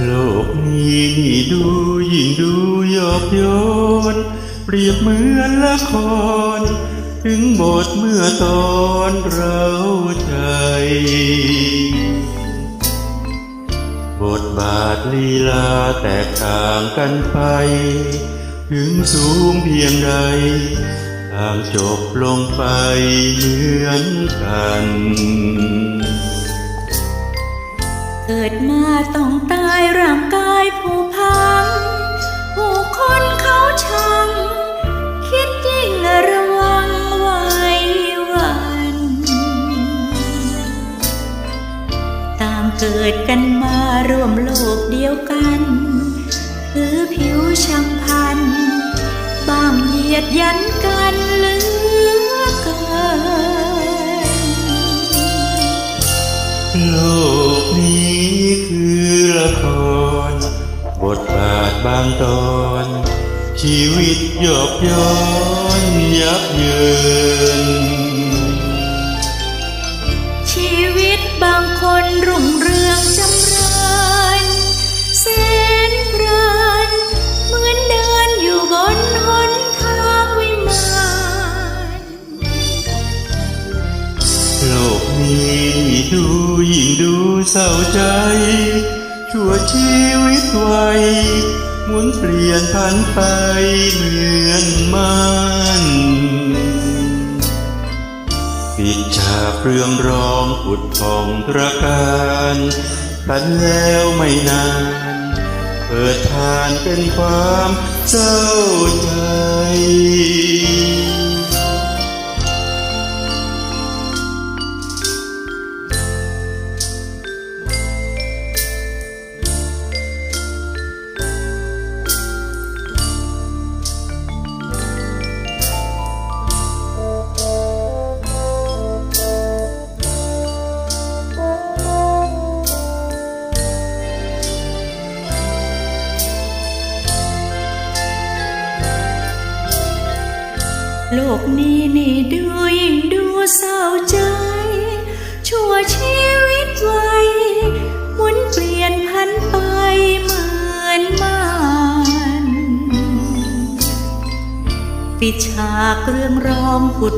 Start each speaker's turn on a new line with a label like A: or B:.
A: นี้นี่ดูยิ่งดูหยอกโยน เปรียบเหมือนละคร ถึงบทเมื่อตอนเราใจ บทบาทลีลาแตกต่างกันไป ถึงสูงเพียงใดต่างจบลงไปเหมือนกัน
B: เกิดมาต้องายร่างกายผู้พัง ผู้คนเขาชัง คิดยิ่งระวังไว้วัน ตางเกิดกันมารวมโลกเดียวกัน คือผิวช่างพัน บางเหยียดยันกันเหลือเกิน
A: โลกาทบางตอนชีวิตหยอกย้อนยับเยิน
B: ชีวิตบางคนรุ่งเรืองจำเริญแสนเพลินเหมือนเดินอยู่บนหนทางวิมาน
A: โลกนี้ดูยิ่งดูเศร้าใจชั่วชีวิตไว หมุนเปลี่ยนพันไปเหมือนมันปิดฉากเรื่องร้องอุดทองตระการกันแล้วไม่นาน เปิดทานเป็นความเจ้าใจ
B: โลกนี้นี่ดูยิ่งดูเศร้าใจ ชั่วชีวิตไวหมุนเปลี่ยนพันไปเหมือนมันปิดฉากเรื่องร้องผุด